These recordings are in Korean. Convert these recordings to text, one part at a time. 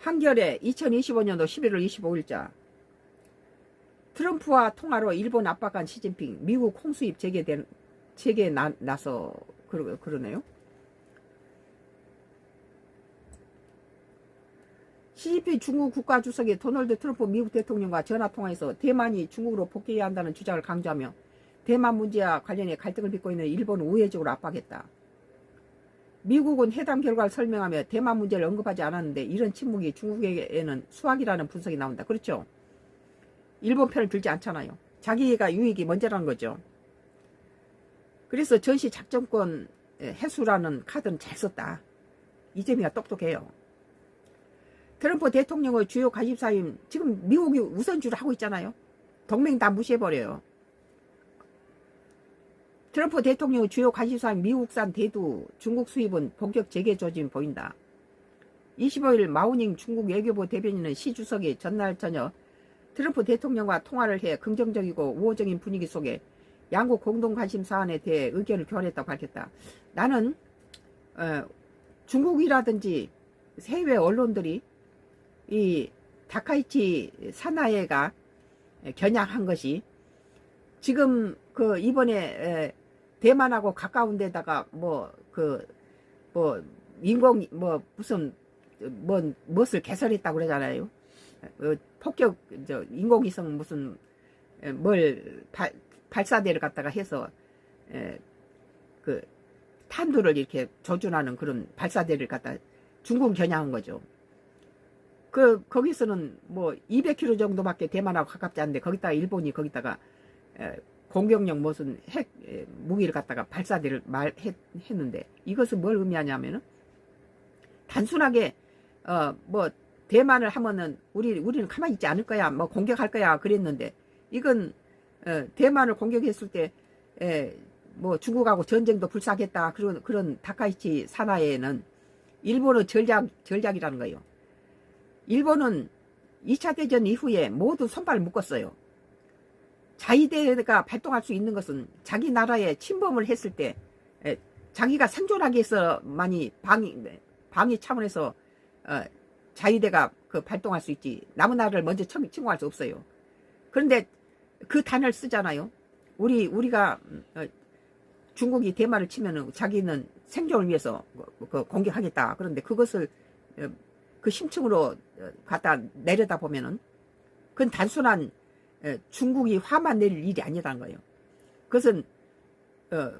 한겨레 2025년도 11월 25일자 트럼프와 통화로 일본 압박한 시진핑 미국 홍수입 재개된 재개 나, 나서 그러, 그러네요. 시진핑 중국 국가주석이 도널드 트럼프 미국 대통령과 전화통화에서 대만이 중국으로 복귀해야 한다는 주장을 강조하며 대만 문제와 관련해 갈등을 빚고 있는 일본을 우회적으로 압박했다. 미국은 회담 결과를 설명하며 대만 문제를 언급하지 않았는데 이런 침묵이 중국에게는 수학이라는 분석이 나온다. 그렇죠? 일본 편을 들지 않잖아요. 자기가 유익이 먼저라는 거죠. 그래서 전시 작전권 해수라는 카드는 잘 썼다. 이재미가 똑똑해요. 트럼프 대통령의 주요 관심사인 지금 미국이 우선주를 하고 있잖아요. 동맹 다 무시해버려요. 트럼프 대통령의 주요 관심사인 미국산 대두 중국 수입은 본격 재개 조짐 보인다. 25일 마우닝 중국 외교부 대변인은 시 주석이 전날 저녁 트럼프 대통령과 통화를 해 긍정적이고 우호적인 분위기 속에 양국 공동 관심 사안에 대해 의견을 교환했다고 밝혔다. 나는 어, 중국이라든지 해외 언론들이 이 다카이치 사나이가 겨냥한 것이 지금 그 이번에 에, 대만하고 가까운 데다가 뭐 그뭐 인공 뭐 무슨 뭐 무엇을 개설했다고 그러잖아요. 어, 폭격 저 인공위성 무슨 에, 뭘 발, 발사대를 갖다가 해서 에, 그 탄두를 이렇게 조준하는 그런 발사대를 갖다 중국 겨냥한 거죠. 그 거기서는 뭐 200km 정도밖에 대만하고 가깝지 않은데 거기다가 일본이 거기다가 에, 공격용 무슨 핵 에, 무기를 갖다가 발사대를 말했는데 이것은 뭘 의미하냐면은 단순하게 어 뭐 대만을 하면은 우리 우리는 가만히 있지 않을 거야 뭐 공격할 거야 그랬는데 이건 어, 대만을 공격했을 때 에, 뭐 중국하고 전쟁도 불사하겠다 그런 그런 다카이치 산하에는 일본의 전략 전략이라는 거예요. 일본은 2차 대전 이후에 모두 손발을 묶었어요. 자위대가 발동할 수 있는 것은 자기 나라에 침범을 했을 때 에, 자기가 생존하기 위해서 많이 방위, 방위 차원에서 어, 자위대가 그 발동할 수 있지 남은 나라를 먼저 침, 침공할 수 없어요. 그런데 그 단어를 쓰잖아요. 우리 우리가 어, 중국이 대만을 치면은 자기는 생존을 위해서 공격하겠다. 그런데 그것을 어, 그 심층으로 어, 갖다 내려다 보면은 그건 단순한 에, 중국이 화만 내릴 일이 아니라는 거예요. 그것은 어,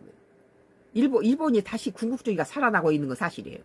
일본 일본이 다시 군국주의가 살아나고 있는 건 사실이에요.